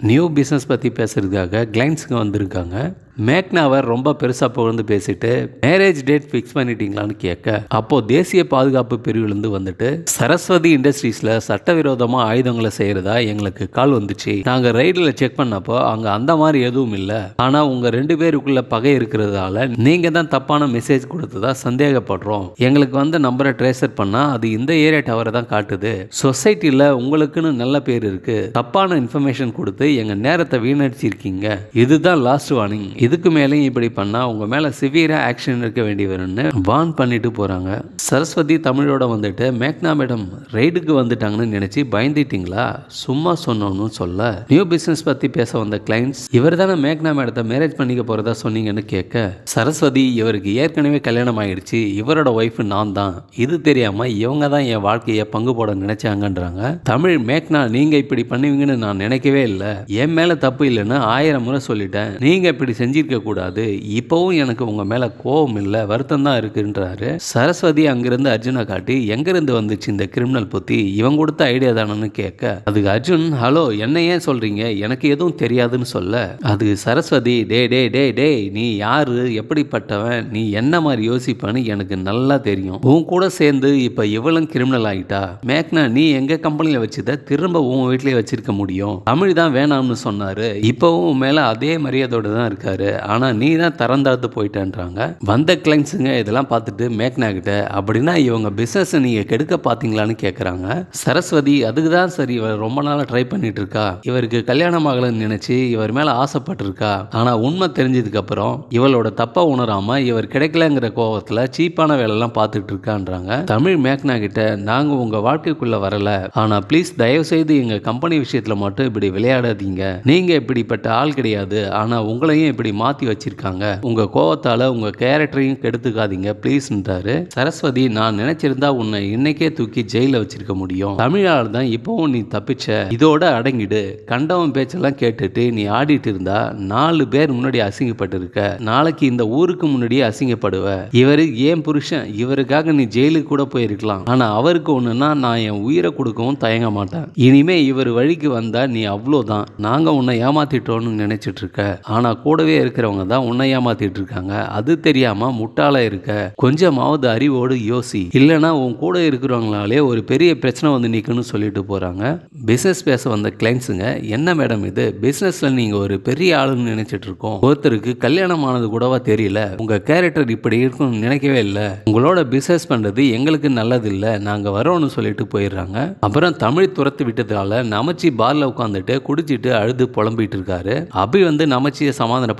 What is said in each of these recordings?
New business பற்றி பேசுகிறதுக்காக கிளைண்ட்ஸுங்க வந்திருக்காங்க. மேக்னாவர் ரொம்ப பெருசாக புகழ்ந்து பேசிட்டு மேரேஜ் டேட் ஃபிக்ஸ் பண்ணிட்டீங்களான்னு கேட்க அப்போ தேசிய பாதுகாப்பு பிரிவுலேருந்து வந்துட்டு சரஸ்வதி இண்டஸ்ட்ரீஸில் சட்டவிரோதமாக ஆயுதங்களை செய்கிறதா எங்களுக்கு கால் வந்துச்சு. நாங்கள் ரைடில் செக் பண்ணப்போ அங்கே அந்த மாதிரி எதுவும் இல்லை. ஆனால் உங்கள் ரெண்டு பேருக்குள்ள பகை இருக்கிறதால நீங்கள் தான் தப்பான மெசேஜ் கொடுத்ததா சந்தேகப்படுறோம். எங்களுக்கு வந்து நம்பரை ட்ரேசர் பண்ணால் அது இந்த ஏரியா டவரை தான் காட்டுது. சொசைட்டியில் உங்களுக்குன்னு நல்ல பேர் இருக்குது தப்பான இன்ஃபர்மேஷன் கொடுத்து எங்கள் நேரத்தை வீணடிச்சிருக்கீங்க. இதுதான் லாஸ்ட் வார்னிங் இதுக்கு மேலேயும் இப்படி பண்ணால் உங்கள் மேலே சிவியராக ஆக்ஷன் இருக்க வேண்டி வரும்னு வார்ன் பண்ணிட்டு போகிறாங்க சரஸ்வதி தமிழோட வந்துட்டு மேக்னா மேடம் ரைடுக்கு வந்துட்டாங்கன்னு நினச்சி பயந்துட்டீங்களா? சும்மா சொன்னோன்னு சொல்ல. நியூ பிஸ்னஸ் பற்றி பேச வந்த கிளைண்ட்ஸ் இவர் தானே மேக்னா மேடத்தை மேரேஜ் பண்ணிக்க போகிறதா சொன்னீங்கன்னு கேட்க சரஸ்வதி இவருக்கு ஏற்கனவே கல்யாணம் ஆயிடுச்சு இவரோட ஒய்ஃப் நான் தான். இது தெரியாமல் இவங்க தான் என் வாழ்க்கையை பங்கு போட நினைச்சாங்கன்றாங்க. தமிழ் மேக்னா நீங்கள் இப்படி பண்ணுவீங்கன்னு நான் நினைக்கவே இல்லை. என் மேலே தப்பு இல்லைன்னு ஆயிரம் முறை சொல்லிட்டேன். நீங்கள் இப்படி செஞ்சு கெஞ்சிருக்கக்கூடாது இப்போவும் எனக்கு உங்கள் மேலே கோபம் இல்லை வருத்தம் தான் இருக்குன்றாரு. சரஸ்வதி அங்கிருந்து அர்ஜுனை காட்டி எங்கேருந்து வந்துச்சு இந்த கிரிமினல் புத்தி? இவன் கொடுத்த ஐடியா தானன்னு கேட்க அதுக்கு அர்ஜுன் ஹலோ என்ன ஏன் சொல்கிறீங்க எனக்கு எதுவும் தெரியாதுன்னு சொல்ல. அது சரஸ்வதி டே டே டே டே நீ யாரு? எப்படிப்பட்டவன்? நீ என்ன மாதிரி யோசிப்பான்னு எனக்கு நல்லா தெரியும். உன் கூட சேர்ந்து இப்போ இவளும் கிரிமினல் ஆகிட்டா மேக்னா நீ எங்கள் கம்பெனியில் வச்சத திரும்ப உன் வீட்லேயே வச்சிருக்க முடியும். தமிழ் தான் வேணாம்னு சொன்னாரு. இப்போவும் உன் மேலே அதே மரியாதையோடு தான் இருக்காரு. ஆனால் நீ தான் திறந்தாழ்த்து போயிட்டேன்றாங்க. வந்த கிளைண்ட்ஸுங்க இதெல்லாம் பார்த்துட்டு மேக்னா கிட்ட அப்படின்னா இவங்க பிஸ்னஸை நீங்கள் கெடுக்க பார்த்தீங்களான்னு கேட்குறாங்க சரஸ்வதி அதுக்கு தான் சரி இவர் ரொம்ப நாளாக ட்ரை பண்ணிட்டு இருக்கா இவருக்கு கல்யாணம் ஆகலைன்னு நினச்சி இவர் மேலே ஆசைப்பட்டிருக்கா. ஆனால் உண்மை தெரிஞ்சதுக்கப்புறம் இவளோட தப்பை உணராமல் இவர் கிடைக்கலங்கிற கோபத்தில் சீப்பான வேலைலாம் பார்த்துட்டு இருக்கான்றாங்க தமிழ் மேக்னா கிட்ட நாங்கள் உங்கள் வாழ்க்கைக்குள்ளே வரல. ஆனால் ப்ளீஸ் தயவு செய்து எங்கள் கம்பெனி விஷயத்தில் மட்டும் இப்படி விளையாடாதீங்க. நீங்கள் இப்படிப்பட்ட ஆள் கிடையாது. ஆனால் உங்களையும் இப்படி மாற்றி வச்சிருக்காங்க. உங்கள் கோவத்தால் உங்கள் கேரக்டரையும் கெடுத்துக்காதீங்க ப்ளீஸ்ன்றாரு. சரஸ்வதி நான் நினைச்சிருந்தா உன்னை இன்னைக்கே தூக்கி ஜெயிலில் வச்சிருக்க முடியும். தமிழால் தான் இப்போவும் நீ தப்பிச்ச. இதோட அடங்கிடு. கண்டவன் பேச்செல்லாம் கேட்டுட்டு நீ ஆடிட்டு இருந்தா நாலு பேர் முன்னாடி அசிங்கப்பட்டிருக்க. நாளைக்கு இந்த ஊருக்கு முன்னாடியே அசிங்கப்படுவ. இவரு ஏன் புருஷன்? இவருக்காக நீ ஜெயிலுக்கு கூட போயிருக்கலாம். ஆனா அவருக்கு ஒண்ணுன்னா நான் என் உயிரை கொடுக்கவும் தயங்க மாட்டேன். இனிமே இவர் வழிக்கு வந்தா நீ அவ்வளோதான். நாங்க உன்னை ஏமாத்திட்டோம்னு நினைச்சிட்டு இருக்க. ஆனா கூடவே இருக்கிறவங்க தான் உன்னை ஏமாத்திட்டு இருக்காங்க. அது தெரியாம முட்டாள இருக்க கொஞ்சமாவது அறிவோடு யோசி. இல்லைன்னா உன் கூட இருக்கிறவங்களாலே ஒரு பெரிய பிரச்சனை வந்து நிற்குன்னு சொல்லிட்டு போறாங்க. பிசினஸ் பேச வந்த கிளைண்ட்ஸுங்க என்ன மேடம் இது? பிசினஸ்ல நீங்க ஒரு பெரிய ஆளுன்னு நினைச்சிட்டு இருக்கோம். ஒருத்தருக்கு கல்யாணம் ஆனது கூடவா தெரியல. உங்க கேரக்டர் இப்படி இருக்கும்னு நினைக்கவே இல்லை. உங்களோட பிசினஸ் பண்றது எங்களுக்கு நல்லது இல்லை நாங்க வரோம்னு சொல்லிட்டு போயிடுறாங்க. அப்புறம் தமிழ் துரத்து விட்டதால நமச்சி பார்ல உட்காந்துட்டு குடிச்சிட்டு அழுது புலம்பிட்டு இருக்காரு. அபி வந்து நமச்சியை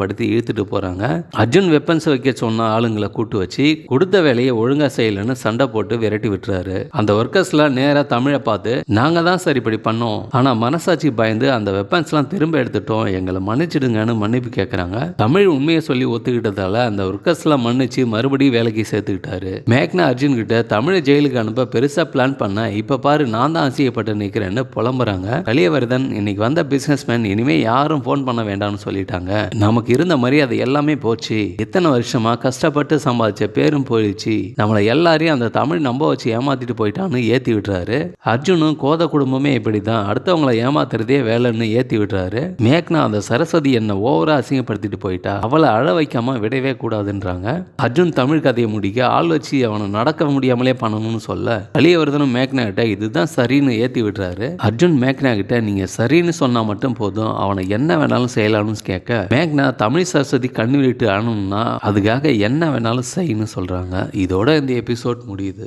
சமாதானப்படுத்தி இழுத்துட்டு போறாங்க. அர்ஜுன் வெப்பன்ஸ் வைக்க சொன்ன ஆளுங்களை கூட்டு வச்சு கொடுத்த வேலையை ஒழுங்கா செய்யலன்னு சண்டை போட்டு விரட்டி விட்டுறாரு. அந்த ஒர்க்கர்ஸ்லாம் நேரா தமிழை பார்த்து நாங்க தான் சார் இப்படி பண்ணோம். ஆனா மனசாட்சி பயந்து அந்த வெப்பன்ஸ்லாம் திரும்ப எடுத்துட்டோம். எங்களை மன்னிச்சிடுங்கன்னு மன்னிப்பு கேட்குறாங்க தமிழ் உண்மையை சொல்லி ஒத்துக்கிட்டதால அந்த ஒர்க்கர்ஸ்லாம் மன்னிச்சு மறுபடியும் வேலைக்கு சேர்த்துக்கிட்டாரு. மேக்னா அர்ஜுன் கிட்ட தமிழை ஜெயிலுக்கு அனுப்ப பெருசா பிளான் பண்ண இப்ப பாரு நான் தான் அசியப்பட்டு நிற்கிறேன்னு புலம்புறாங்க. கலியவர்தன் இன்னைக்கு வந்த பிசினஸ் மேன் இனிமே யாரும் ஃபோன் பண்ண வேண்டாம்னு சொல்லிட்டாங்க. நமக்கு இருந்த மரியாதை எல்லாமே போச்சு. இத்தனை வருஷமா கஷ்டப்பட்டு சம்பாதிச்ச பேரும் போயிடுச்சு. நம்மளை எல்லாரையும் அந்த தமிழ் நம்ப வச்சு ஏமாத்திட்டு போயிட்டான்னு ஏத்தி விட்டுறாரு. அர்ஜுனும் கோத குடும்பமே இப்படிதான். அடுத்தவங்கள ஏமாத்துறதே வேலைன்னு ஏத்தி விட்டுறாரு. மேக்னா அந்த சரஸ்வதி என்ன ஓவரா அசிங்கப்படுத்திட்டு போயிட்டா. அவளை அழ வைக்காம விடவே கூடாதுன்றாங்க. அர்ஜுன் தமிழ் கதையை முடிக்க ஆள் வச்சு அவனை நடக்க முடியாமலே பண்ணணும்னு சொல்ல கலியவர்தனும் மேக்னா கிட்ட இதுதான் சரின்னு ஏத்தி விடுறாரு அர்ஜுன் மேக்னா கிட்ட நீங்க சரின்னு சொன்னா மட்டும் போதும். அவனை என்ன வேணாலும் செய்யலாம்னு கேட்க மேக்னா தமிழ் சரஸ்வதி கண்ணு விட்டு அணும்னா அதுக்காக என்ன வேணாலும் செய்யணும்னு சொல்கிறாங்க இதோட இந்த எபிசோட் முடியுது.